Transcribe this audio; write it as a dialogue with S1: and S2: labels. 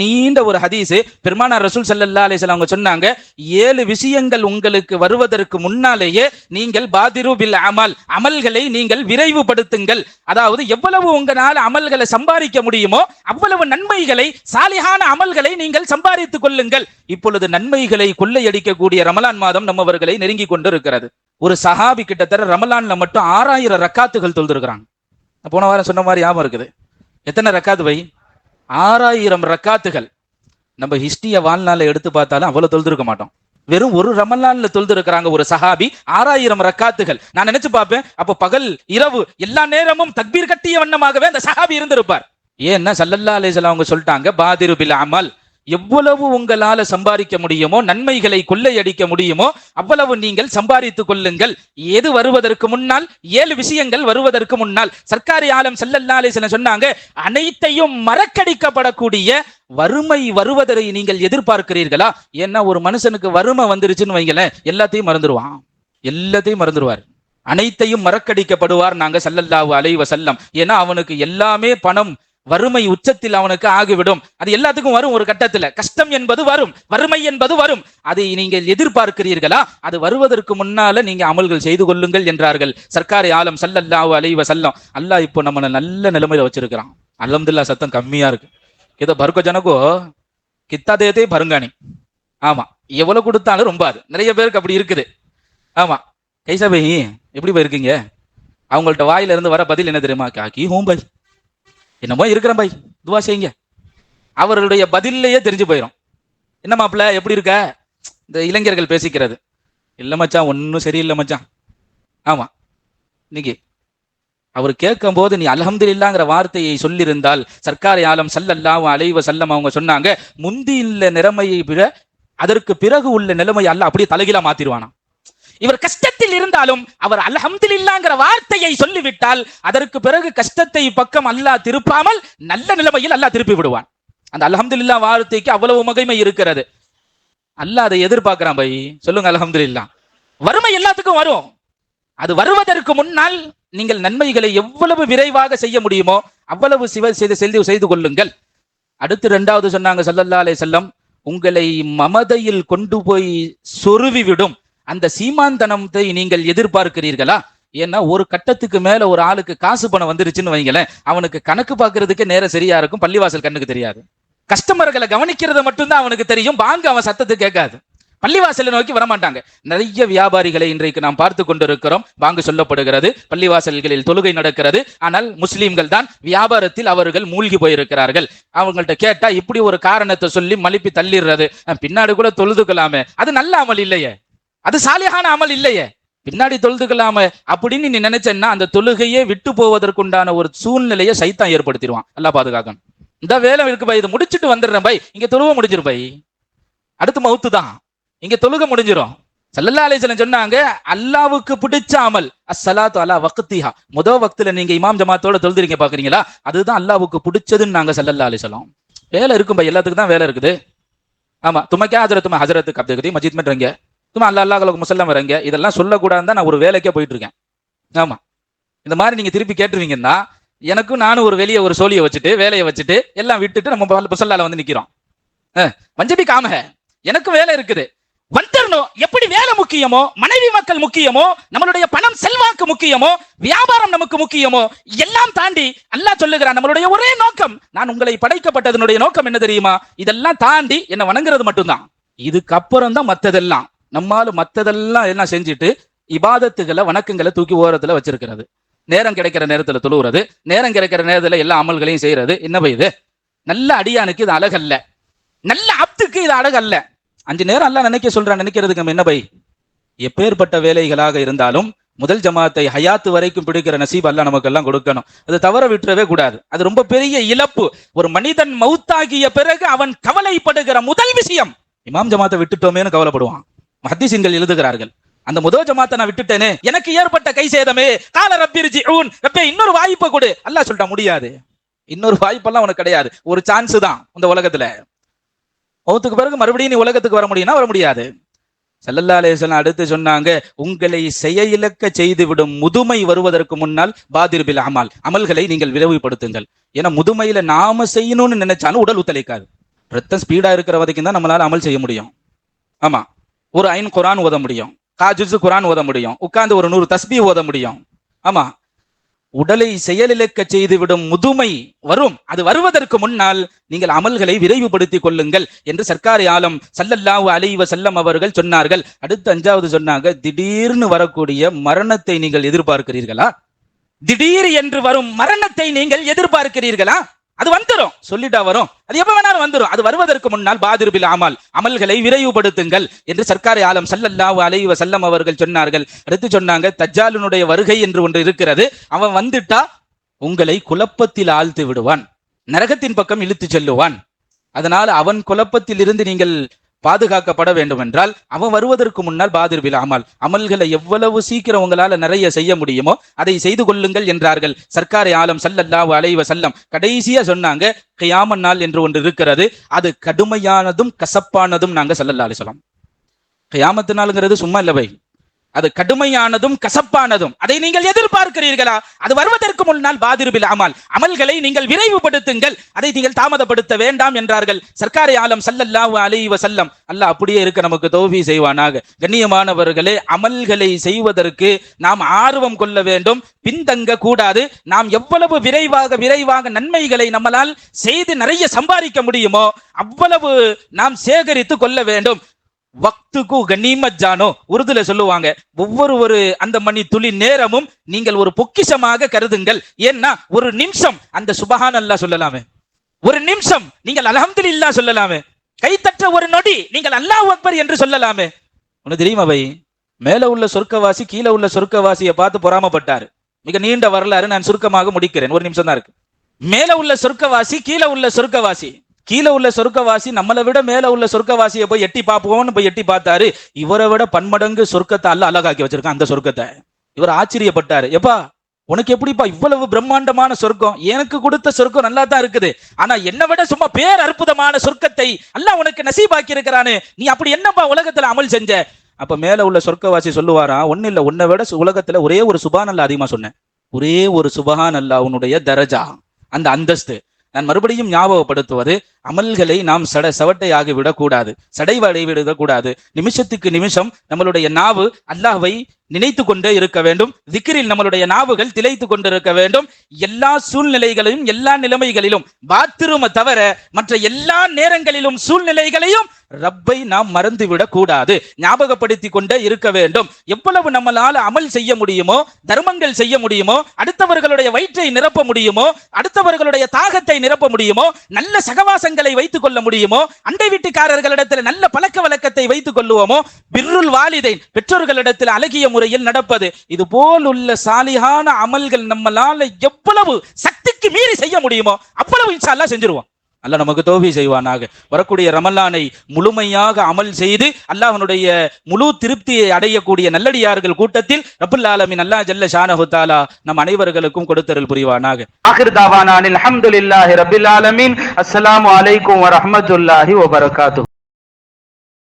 S1: நீண்ட ஒரு ஹதீஸ். பெருமானார் ரசூல் ஸல்லல்லாஹு அலிஸ்லாம் அவங்க சொன்னாங்க ஏழு விஷயங்கள் உங்களுக்கு வருவதற்கு முன்னாலேயே நீங்கள் பாதிரு பில் அமல் அமல்களை நீங்கள் விரைவுபடுத்துங்கள். அதாவது எவ்வளவு உங்களால் அமல்களை சம்பாதிக்க முடியுமோ அவ்வளவு நன்மைகளை சாலிகான அமல்களை நீங்கள் சம்பாதித்துக் கொள்ளுங்கள். இப்பொழுது நன்மைகளை கொள்ளையடிக்கக்கூடிய ரமலான் மாதம் நம்மவர்களை நெருங்கி கொண்டு இருக்கிறது ஒரு சஹாபி கிட்டத்தட்ட ரமலான்ல மட்டும் ஆறாயிரம் ரக்காத்துகள் தொழுதுருக்கிறாங்க. போன வாரம் சொன்ன மாதிரி ஞாபகம் இருக்குது. எத்தனை ரக்காத்து வை ஆறாயிரம் ரக்காத்துகள். நம்ம ஹிஸ்டிய வாழ்நாளில் எடுத்து பார்த்தாலும் அவ்வளவு தொழுதுருக்க மாட்டோம். வெறும் ஒரு ரமலான்ல தொழுதுருக்கிறாங்க ஒரு சஹாபி ஆறாயிரம் ரக்காத்துகள். நான் நினைச்சு பார்ப்பேன் அப்போ பகல் இரவு எல்லா நேரமும் தக்பீர் கட்டிய வண்ணமாகவே அந்த சஹாபி இருந்திருப்பார். ஏன்னா சல்லல்லா அலேசல் அவங்க சொல்லிட்டாங்க பாதிரு பில் அமல். எவ்வளவு உங்களால சம்பாதிக்க முடியுமோ நன்மைகளை கொள்ளையடிக்க முடியுமோ அவ்வளவு நீங்கள் சம்பாதித்துக் கொள்ளுங்கள். எது வருவதற்கு முன்னால் ஏழு விஷயங்கள் வருவதற்கு முன்னால். சர்க்காரி ஆலம் செல்லல்லாலே சில சொன்னாங்க அனைத்தையும் மறக்கடிக்கப்படக்கூடிய வறுமை வருவதை நீங்கள் எதிர்பார்க்கிறீர்களா? ஏன்னா ஒரு மனுஷனுக்கு வறுமை வந்துருச்சுன்னு வைங்களேன் எல்லாத்தையும் மறந்துடுவான் எல்லாத்தையும் மறந்துடுவார் அனைத்தையும் மறக்கடிக்கப்படுவார் நாங்க சல்லல்லாஹு அலைவ செல்லம் ஏன்னா அவனுக்கு எல்லாமே பணம் வறுமை உச்சத்தில் அவனுக்கு ஆகிவிடும். அது எல்லாத்துக்கும் வரும் ஒரு கட்டத்துல. கஷ்டம் என்பது வரும். வறுமை என்பது வரும். அதை நீங்கள் எதிர்பார்க்கிறீர்களா? அது வருவதற்கு முன்னால நீங்க அமல்கள் செய்து கொள்ளுங்கள் என்றார்கள். சர்க்காரி ஆலம் சல்லல்லாஹு அலைவ சல்லம் அல்லாஹ் இப்போ நம்மளை நல்ல நிலைமையில வச்சிருக்கிறான். அலமதுல்லா சத்தம் கம்மியா இருக்கு. ஏதோ பருக்க ஜனகோ? கித்தாதயத்தை தேதே பருங்காணி ஆமா. எவ்வளவு கொடுத்தாலும் ரொம்ப அது. நிறைய பேருக்கு அப்படி இருக்குது. ஆமா. கைசபை எப்படி போயிருக்கீங்க? அவங்கள்ட்ட வாயில இருந்து வர பதில் என்ன தெரியுமா? காக்கி ஹோம் பை என்னமோ இருக்கிறேன் பாய். துவா செய்யுங்க. அவர்களுடைய பதில்லையே தெரிஞ்சு போயிடும் என்ன மாப்பிள்ள எப்படி இருக்க? இந்த இளைஞர்கள் பேசிக்கிறது. இல்லை மச்சான் ஒன்றும் சரியில்லை மச்சான். ஆமாம் இன்னைக்கு அவர் கேட்கும் போது நீ அல்ஹம்துலில்லாங்கிற வார்த்தையை சொல்லியிருந்தால் சர்க்காரை ஆலம் சல்லல்லாஹு அலைவ செல்லம் அவங்க சொன்னாங்க முந்தி உள்ள நிலைமையை விட அதற்கு பிறகு உள்ள நிலைமையை அல்ல அப்படியே தலைகீழா மாத்திருவானா இவர் கஷ்டத்தில் இருந்தாலும் அவர் அல்ஹம்துலில்லாங்கிற வார்த்தையை சொல்லிவிட்டால் அதற்கு பிறகு கஷ்டத்தை பக்கம் அல்லாஹ் திருப்பாமல் நல்ல நிலைமையில் அல்லாஹ் திருப்பி விடுவான். அந்த அல்ஹம்துலில்லா வார்த்தைக்கு அவ்வளவு மகிமை இருக்கிறது. அல்லாஹ் அதை எதிர்பார்க்கிறான் பை. சொல்லுங்க அல்ஹம்துலில்லா. வறுமை எல்லாத்துக்கும் வரும். அது வருவதற்கு முன்னால் நீங்கள் நன்மைகளை எவ்வளவு விரைவாக செய்ய முடியுமோ அவ்வளவு சிவ செய்து செய்து செய்து கொள்ளுங்கள். அடுத்து ரெண்டாவது சொன்னாங்க சல்லல்லா அலைஹி செல்லம் உங்களை மமதையில் கொண்டு போய் சொருவி விடும் அந்த சீமாந்தனத்தை நீங்கள் எதிர்பார்க்கிறீர்களா? ஏன்னா ஒரு கட்டத்துக்கு மேல ஒரு ஆளுக்கு காசு பணம் வந்துருச்சுன்னு வைங்களேன் அவனுக்கு கணக்கு பார்க்கறதுக்கே நேரம் சரியா இருக்கும் பள்ளிவாசல் கண்ணுக்கு தெரியாது. கஸ்டமர்களை கவனிக்கிறது மட்டும்தான் அவனுக்கு தெரியும் பாங்க அவன் சத்தத்தை கேட்காது. பள்ளிவாசலை நோக்கி வரமாட்டாங்க. நிறைய வியாபாரிகளை இன்றைக்கு நாம் பார்த்து கொண்டிருக்கிறோம் வாங்க சொல்லப்படுகிறது பள்ளிவாசல்களில் தொழுகை நடக்கிறது ஆனால் முஸ்லீம்கள் தான் வியாபாரத்தில் அவர்கள் மூழ்கி போயிருக்கிறார்கள். அவங்கள்ட்ட கேட்டா இப்படி ஒரு காரணத்தை சொல்லி மலிப்பி தள்ளிடுறது. பின்னாடி கூட தொழுதுக்கலாமே. அது நல்ல அமல் இல்லையே. அது சாலியான அமல் இல்லையே. பின்னாடி தொழுதுக்கலாம அப்படின்னு நீ நினைச்சேன்னா அந்த தொழுகையே விட்டு போவதற்குண்டான ஒரு சூழ்நிலையை சைத்தான் ஏற்படுத்திடுவான். நல்லா பாதுகாக்கணும். இந்த வேலை இருக்கு பை இதை முடிச்சிட்டு வந்துடுறேன் பை இங்க தொழுவ முடிஞ்சிரும் பை. அடுத்து மவுத்து தான். இங்க தொழுக முடிஞ்சிரும். சல்லல்லா அலிசலம் சொன்னாங்க அல்லாவுக்கு பிடிச்ச அமல் அஸ்ஸலாத்து அலா வக்திஹா. முத வக்துல நீங்க இமாம் ஜமாத்தோட தொழுதுறீங்க பாக்குறீங்களா? அதுதான் அல்லாவுக்கு பிடிச்சதுன்னு நாங்க சல்லல்லா அலிசலம் வேலை இருக்கும் பை எல்லாத்துக்கும் தான் வேலை இருக்குது. ஆமா துமக்கே ஹஜரத்துமா ஹஜரத்து கப்தகதி மஜித் மெட்றங்க சும்மா அல்லா அல்லாஹ் முசல்லம் வரங்க இதெல்லாம் சொல்லக்கூடாதுன்னு தான் நான் ஒரு வேலைக்கே போயிட்டு இருக்கேன் ஆமா. இந்த மாதிரி நீங்க திருப்பி கேட்டுருவீங்கன்னா எனக்கும் நானும் ஒரு வெளியே ஒரு சோழியை வச்சுட்டு வேலையை வச்சுட்டு எல்லாம் விட்டுட்டு நம்ம முசல்லால வந்து நிக்கிறோம். வஞ்சபி காமக எனக்கும் வேலை இருக்குது. வந்துடணும். எப்படி வேலை முக்கியமோ மனைவி மக்கள் முக்கியமோ நம்மளுடைய பணம் செல்வாக்கு முக்கியமோ வியாபாரம் நமக்கு முக்கியமோ எல்லாம் தாண்டி அல்லாஹ் சொல்லுகிறான் நம்மளுடைய ஒரே நோக்கம் நான் உங்களை படைக்கப்பட்டதனுடைய நோக்கம் என்ன தெரியுமா? இதெல்லாம் தாண்டி என்ன வணங்குறது மட்டும்தான். இதுக்கப்புறம் தான் மத்ததெல்லாம். நம்மால் மற்றதெல்லாம் என்ன செஞ்சுட்டு இபாதத்துகளை வணக்கங்களை தூக்கி ஓரத்துல வச்சிருக்கிறது. நேரம் கிடைக்கிற நேரத்துல தொழுவுறது நேரம் கிடைக்கிற நேரத்துல எல்லா அமல்களையும் செய்யறது என்ன இது? நல்ல அடியானுக்கு இது அழகல்ல நல்ல அப்துக்கு இது அழகல்ல அஞ்சு நேரம் எல்லாம் நினைக்க சொல்றான் நினைக்கிறதுக்கு நம்ம என்ன பை? எப்பேற்பட்ட வேலைகளாக இருந்தாலும் முதல் ஜமாத்தை ஹயாத்து வரைக்கும் பிடிக்கிற நசீப் அல்லாஹ் நமக்கு எல்லாம் கொடுக்கணும். அது தவற விட்டுறவே கூடாது. அது ரொம்ப பெரிய இழப்பு. ஒரு மனிதன் மவுத்தாகிய பிறகு அவன் கவலைப்படுகிற முதல் விஷயம் இமாம் ஜமாத்தை விட்டுட்டோமேன்னு கவலைப்படுவான். மஹதீசின்கள் எழுதுகிறார்கள். அந்த முதல் ஜமாத்தை நான் விட்டுட்டேனே எனக்கு ஏற்பட்ட கை சேதமே. கால ரப்பிரிஜி ஊன் ரப்பே இன்னொரு வாய்ப்பை கொடு. அல்லா சொல்லிட்டா முடியாது. இன்னொரு வாய்ப்பெல்லாம் உனக்கு கிடையாது. ஒரு சான்ஸ் தான் இந்த உலகத்துல. மௌத்துக்கு பிறகு மறுபடியும் நீ உலகத்துக்கு வர முடியும்னா வர முடியாது. செல்லல்லா லேசன் அடுத்து சொன்னாங்க உங்களை செயலிழக்க செய்துவிடும் முதுமை வருவதற்கு முன்னால் பாதிர் பில் அமல். அமல்களை நீங்கள் விரைவுபடுத்துங்கள். ஏன்னா முதுமையில நாம செய்யணும்னு நினைச்சாலும் உடல் ஒத்துழைக்காது. ரத்தம் ஸ்பீடா இருக்கிற வரைக்கும் தான் நம்மளால அமல் செய்ய முடியும். ஆமா. ஒரு ஐன் குரான் ஓத முடியும். காஜுசு குரான் ஓத முடியும். உட்கார்ந்து ஒரு நூறு தஸ்பி ஓத முடியும். ஆமா. உடலை செயலிழக்க செய்துவிடும் முதுமை வரும். அது வருவதற்கு முன்னால் நீங்கள் அமல்களை விரைவுபடுத்திக் கொள்ளுங்கள் என்று சர்க்காரி ஆலம் சல்லல்லாஹு அலைவ செல்லம் அவர்கள் சொன்னார்கள். அடுத்து அஞ்சாவது சொன்னாங்க திடீர்னு வரக்கூடிய மரணத்தை நீங்கள் எதிர்பார்க்கிறீர்களா? திடீர் என்று வரும் மரணத்தை நீங்கள் எதிர்பார்க்கிறீர்களா? அது வந்துடும் சொல்லிட்டா வரும். அது எப்ப வேணாலும் வந்துடும் அது வருவதற்கு முன்னால் பாதிருபில் அமல். அமல்களை விரைவுபடுத்துங்கள் என்று சர்க்காரை ஆலம் சல்லல்லாஹு அலைவ செல்லம் அவர்கள் சொன்னார்கள். அடுத்து சொன்னாங்க தஜ்ஜாலுனுடைய வருகை என்று ஒன்று இருக்கிறது. அவன் வந்துட்டா உங்களை குழப்பத்தில் ஆழ்த்து விடுவான். நரகத்தின் பக்கம் இழுத்து செல்லுவான். அதனால் அவன் குழப்பத்தில் இருந்து நீங்கள் பாதுகாக்கப்பட வேண்டும் என்றால் அவன் வருவதற்கு முன்னால் பாதிர் விழாமல் அமல்களை எவ்வளவு சீக்கிரம் உங்களால நிறைய செய்ய முடியுமோ அதை செய்து கொள்ளுங்கள் என்றார்கள். சர்க்காரை ஆலம் சல்லல்லாஹு அலைவ செல்லம் கடைசியா சொன்னாங்க கியாமன் நாள் என்று ஒன்று இருக்கிறது. அது கடுமையானதும் கசப்பானதும் நாங்க சல்லல்லாஹு சொல்லலாம் வஸல்லம். கியாமத்து நாளுங்கிறது சும்மா இல்லை பை அது கடுமையானதும் கசப்பானதும். அதை நீங்கள் எதிர்பார்க்கிறீர்களா? அது வருவதற்கு முன்னால் பாதிருபில் அமல். அமல்களை நீங்கள் விரைவுபடுத்துங்கள். அதை நீங்கள் தாமதப்படுத்த வேண்டாம் என்றார்கள். சர்க்காரி ஆலம் சல்லல்லாஹு அலைஹி வஸல்லம். அல்லாஹ் அப்படியே இருக்க நமக்கு தோஃபி செய்வானாக. கண்ணியமானவர்களே அமல்களை செய்வதற்கு நாம் ஆர்வம் கொள்ள வேண்டும். பின்தங்க கூடாது. நாம் எவ்வளவு விரைவாக விரைவாக நன்மைகளை நம்மளால் செய்து நிறைய சம்பாதிக்க முடியுமோ அவ்வளவு நாம் சேகரித்து கொள்ள வேண்டும். வக்துக்கு கனிமத் ஜானோ உருதுல சொல்லுவாங்க. ஒவ்வொரு ஒரு அந்த மணி துளி நேரமும் நீங்கள் ஒரு பொக்கிஷமாக கருதுங்கள். ஏன்னா ஒரு நிமிஷம் அந்த சுபஹான் அல்லா சொல்லலாமே. ஒரு நிமிஷம் நீங்கள் அல்ஹம்துலில்லாஹ் சொல்லலாமே. கைத்தற்ற ஒரு நொடி நீங்கள் அல்லாஹ் அக்பர் என்று சொல்லலாமே. உனக்கு தெரியுமா பை மேல உள்ள சொர்க்கவாசி கீழே உள்ள சொர்க்கவாசியை பார்த்து பொறாமப்பட்டாரு. மிக நீண்ட வரலாறு நான் சுருக்கமாக முடிக்கிறேன். ஒரு நிமிஷம் தான் இருக்கு. மேல உள்ள சொர்க்கவாசி கீழே உள்ள சொர்க்கவாசி. கீழே உள்ள சொர்க்கவாசி நம்மளை விட மேல உள்ள சொர்க்கவாசியை போய் எட்டி பார்ப்போம்னு போய் எட்டி பார்த்தாரு. இவரை விட பன்மடங்கு சொர்க்கத்தை அல்ல அழகாக்கி வச்சிருக்கான் அந்த சொர்க்கத்தை. இவர் ஆச்சரியப்பட்டாரு. எப்பா உனக்கு எப்படிப்பா இவ்வளவு பிரம்மாண்டமான சொர்க்கம்? எனக்கு கொடுத்த சொர்க்கம் நல்லா தான் இருக்குது. ஆனா என்னை விட சும்மா பேர் அற்புதமான சொர்க்கத்தை அல்ல உனக்கு நசீபாக்கி இருக்கிறானு. நீ அப்படி என்னப்பா உலகத்துல அமல் செஞ்ச? அப்ப மேல உள்ள சொர்க்கவாசி சொல்லுவாரா? ஒன்னு இல்ல. உன்னை விட உலகத்துல ஒரே ஒரு சுபான் அல்ல அதிகமா சொன்னேன். ஒரே ஒரு சுபஹான் அல்லா உன்னுடைய தரஜா. அந்த அந்தஸ்து. நான் மறுபடியும் ஞாபகப்படுத்துவது அமல்களை நாம் சட சவட்டையாகி விடக்கூடாது சடைவடை விடக்கூடாது நிமிஷத்துக்கு நிமிஷம் நம்மளுடைய நாவு அல்லாஹ்வை நினைத்து கொண்டே இருக்க வேண்டும். திக்கிரில் நம்மளுடைய நாவுகள் திளைத்து கொண்டிருக்க வேண்டும். எல்லா சூழ்நிலைகளிலும் எல்லா நிலைமைகளிலும் பாத்ரூமை தவிர மற்ற எல்லா நேரங்களிலும் சூழ்நிலைகளையும் ரப்பை நாம் மறந்துவிடக் கூடாது ஞாபகப்படுத்தி கொண்டே இருக்க வேண்டும். எவ்வளவு நம்மளால அமல் செய்ய முடியுமோ தர்மங்கள் செய்ய முடியுமோ அடுத்தவர்களுடைய வயிற்றை நிரப்ப முடியுமோ அடுத்தவர்களுடைய தாகத்தை நிரப்ப முடியுமோ நல்ல சகவாசங்கள் வைத்துக் கொள்ள முடியுமோ அண்டை வீட்டுக்காரர்களிடத்தில் நல்ல பழக்க வழக்கத்தை வைத்துக் கொள்ளுவோமோ பிர்ருல் வாலிதைன் பெற்றோர்களிடத்தில் அழகிய முறையில் நடப்பது இது போல் உள்ள சாலிகான அமல்கள் நம்மளால எவ்வளவு சக்திக்கு மீறி செய்ய முடியுமோ அவ்வளவு இன்ஷா செஞ்சிருவோம் அல்ல நமக்கு தோவி செய்வானாக. வரக்கூடிய ரமலானை முழுமையாக அமல் செய்து அல்லாஹனுடைய முழு திருப்தியை அடையக்கூடிய நல்லடியார்கள் கூட்டத்தில் ரபுல் ஆலமின் அல்லாஹ் ஜல்ல ஷானஹு தாலா நம் அனைவர்களுக்கும் கொடுத்தருள் புரிவானாக.
S2: ஆகிர் தாவானான் அல்ஹம்துலில்லாஹி ரபில் ஆலமின். அஸ்லாம் அலைக்கும் வரமத்துல்லாஹி வபரகாத்து